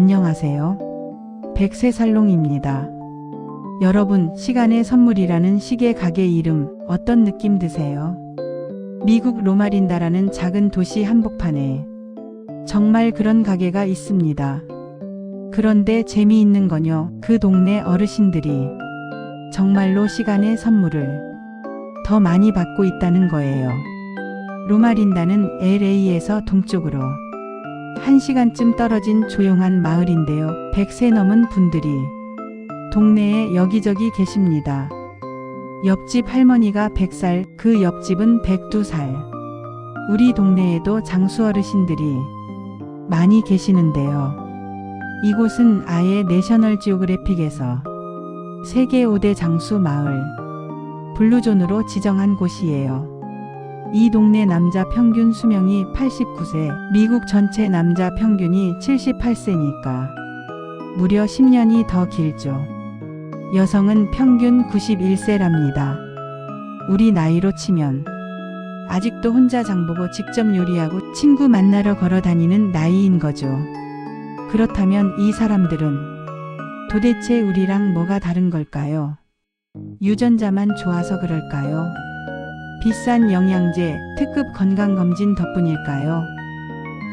안녕하세요. 백세살롱입니다. 여러분, 시간의 선물이라는 시계 가게 이름 어떤 느낌 드세요? 미국 로마린다라는 작은 도시 한복판에 정말 그런 가게가 있습니다. 그런데 재미있는 건요, 그 동네 어르신들이 정말로 시간의 선물을 더 많이 받고 있다는 거예요. 로마린다는 LA에서 동쪽으로 1시간쯤 떨어진 조용한 마을인데요. 100세 넘은 분들이 동네에 여기저기 계십니다. 옆집 할머니가 100살, 그 옆집은 102살. 우리 동네에도 장수 어르신들이 많이 계시는데요. 이곳은 아예 내셔널 지오그래픽에서 세계 5대 장수 마을, 블루존으로 지정한 곳이에요. 이 동네 남자 평균 수명이 89세, 미국 전체 남자 평균이 78세니까 무려 10년이 더 길죠. 여성은 평균 91세랍니다. 우리 나이로 치면 아직도 혼자 장보고 직접 요리하고 친구 만나러 걸어 다니는 나이인 거죠. 그렇다면 이 사람들은 도대체 우리랑 뭐가 다른 걸까요? 유전자만 좋아서 그럴까요? 비싼 영양제, 특급 건강검진 덕분일까요?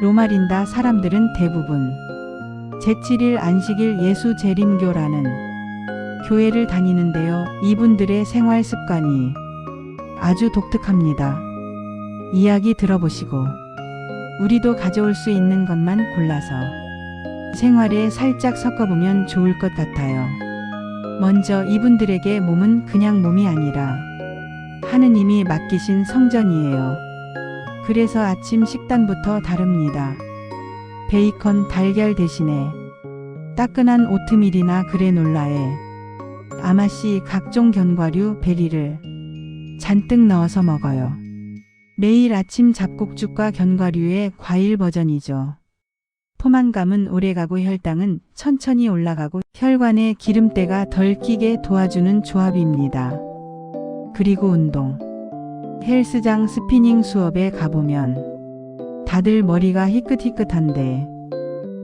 로마린다 사람들은 대부분 제7일 안식일 예수 재림교라는 교회를 다니는데요. 이분들의 생활 습관이 아주 독특합니다. 이야기 들어보시고 우리도 가져올 수 있는 것만 골라서 생활에 살짝 섞어보면 좋을 것 같아요. 먼저 이분들에게 몸은 그냥 몸이 아니라 하느님이 맡기신 성전이에요. 그래서 아침 식단부터 다릅니다. 베이컨 달걀 대신에 따끈한 오트밀이나 그래놀라에 아마씨 각종 견과류 베리를 잔뜩 넣어서 먹어요. 매일 아침 잡곡죽과 견과류의 과일 버전이죠. 포만감은 오래가고 혈당은 천천히 올라가고 혈관에 기름때가 덜 끼게 도와주는 조합입니다. 그리고 운동. 헬스장 스피닝 수업에 가보면 다들 머리가 희끗희끗한데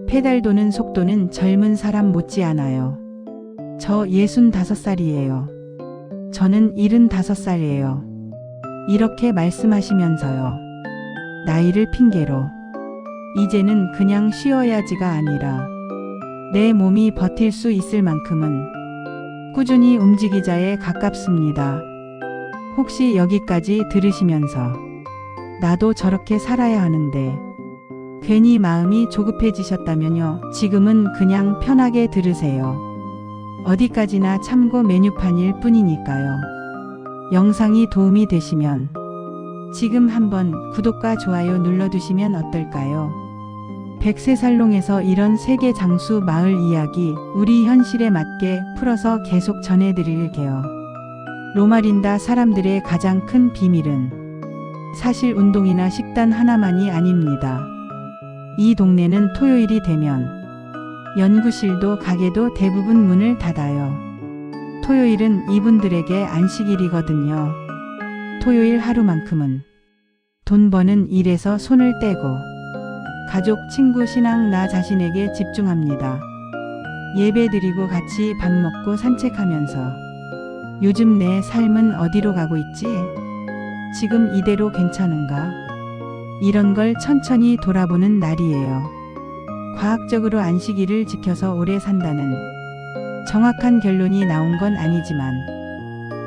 페달 도는 속도는 젊은 사람 못지않아요. 저 65살이에요. 저는 75살이에요. 이렇게 말씀하시면서요. 나이를 핑계로 이제는 그냥 쉬어야지가 아니라 내 몸이 버틸 수 있을 만큼은 꾸준히 움직이자에 가깝습니다. 혹시 여기까지 들으시면서 나도 저렇게 살아야 하는데 괜히 마음이 조급해지셨다면요. 지금은 그냥 편하게 들으세요. 어디까지나 참고 메뉴판일 뿐이니까요. 영상이 도움이 되시면 지금 한번 구독과 좋아요 눌러두시면 어떨까요? 백세살롱에서 이런 세계 장수 마을 이야기 우리 현실에 맞게 풀어서 계속 전해드릴게요. 로마린다 사람들의 가장 큰 비밀은 사실 운동이나 식단 하나만이 아닙니다. 이 동네는 토요일이 되면 연구실도 가게도 대부분 문을 닫아요. 토요일은 이분들에게 안식일이거든요. 토요일 하루만큼은 돈 버는 일에서 손을 떼고 가족, 친구, 신앙, 나 자신에게 집중합니다. 예배 드리고 같이 밥 먹고 산책하면서 요즘 내 삶은 어디로 가고 있지? 지금 이대로 괜찮은가? 이런 걸 천천히 돌아보는 날이에요. 과학적으로 안식일을 지켜서 오래 산다는 정확한 결론이 나온 건 아니지만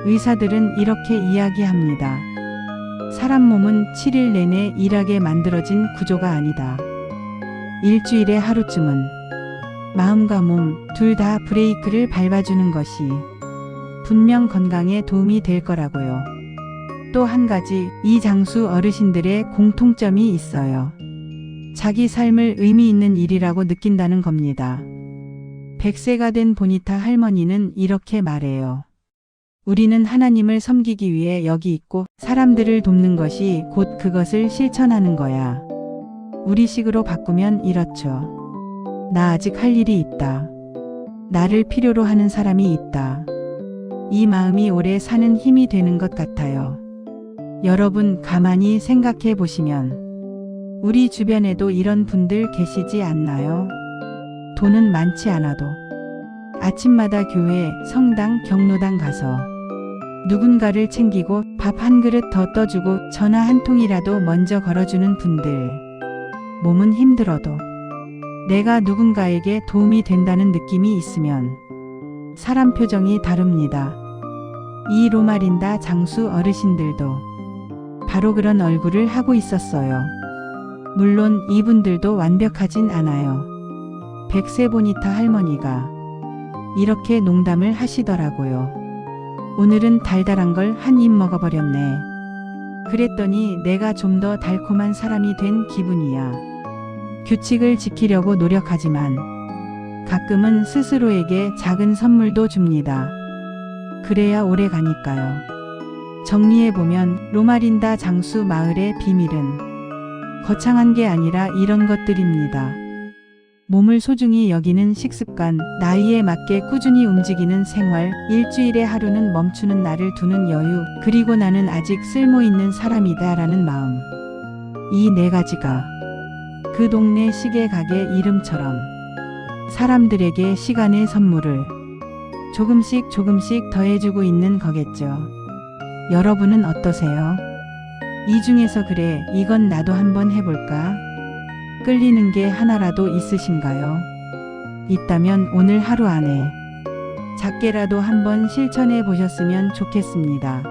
의사들은 이렇게 이야기합니다. 사람 몸은 7일 내내 일하게 만들어진 구조가 아니다. 일주일에 하루쯤은 마음과 몸 둘 다 브레이크를 밟아주는 것이 분명 건강에 도움이 될 거라고요. 또 한 가지 이 장수 어르신들의 공통점이 있어요. 자기 삶을 의미 있는 일이라고 느낀다는 겁니다. 100세가 된 보니타 할머니는 이렇게 말해요. 우리는 하나님을 섬기기 위해 여기 있고 사람들을 돕는 것이 곧 그것을 실천하는 거야. 우리 식으로 바꾸면 이렇죠. 나 아직 할 일이 있다. 나를 필요로 하는 사람이 있다. 이 마음이 오래 사는 힘이 되는 것 같아요. 여러분 가만히 생각해 보시면 우리 주변에도 이런 분들 계시지 않나요? 돈은 많지 않아도 아침마다 교회, 성당, 경로당 가서 누군가를 챙기고 밥 한 그릇 더 떠주고 전화 한 통이라도 먼저 걸어주는 분들. 몸은 힘들어도 내가 누군가에게 도움이 된다는 느낌이 있으면 사람 표정이 다릅니다. 이 로마린다 장수 어르신들도 바로 그런 얼굴을 하고 있었어요. 물론 이분들도 완벽하진 않아요. 백세 보니타 할머니가 이렇게 농담을 하시더라고요. 오늘은 달달한 걸 한 입 먹어버렸네. 그랬더니 내가 좀 더 달콤한 사람이 된 기분이야. 규칙을 지키려고 노력하지만 가끔은 스스로에게 작은 선물도 줍니다. 그래야 오래 가니까요. 정리해보면 로마린다 장수 마을의 비밀은 거창한 게 아니라 이런 것들입니다. 몸을 소중히 여기는 식습관, 나이에 맞게 꾸준히 움직이는 생활, 일주일에 하루는 멈추는 날을 두는 여유, 그리고 나는 아직 쓸모 있는 사람이다 라는 마음. 이 네 가지가 그 동네 시계 가게 이름처럼 사람들에게 시간의 선물을 조금씩 조금씩 더해주고 있는 거겠죠. 여러분은 어떠세요? 이 중에서 그래, 이건 나도 한번 해볼까? 끌리는 게 하나라도 있으신가요? 있다면 오늘 하루 안에 작게라도 한번 실천해 보셨으면 좋겠습니다.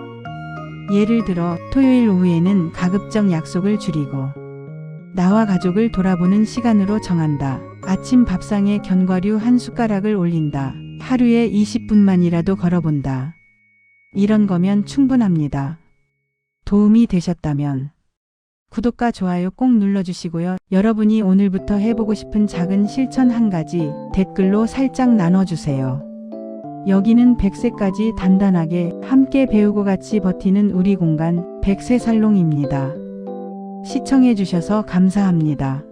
예를 들어 토요일 오후에는 가급적 약속을 줄이고 나와 가족을 돌아보는 시간으로 정한다. 아침 밥상에 견과류 한 숟가락을 올린다. 하루에 20분만이라도 걸어본다. 이런 거면 충분합니다. 도움이 되셨다면 구독과 좋아요 꼭 눌러주시고요. 여러분이 오늘부터 해보고 싶은 작은 실천 한 가지 댓글로 살짝 나눠주세요. 여기는 100세까지 단단하게 함께 배우고 같이 버티는 우리 공간 100세 살롱입니다. 시청해주셔서 감사합니다.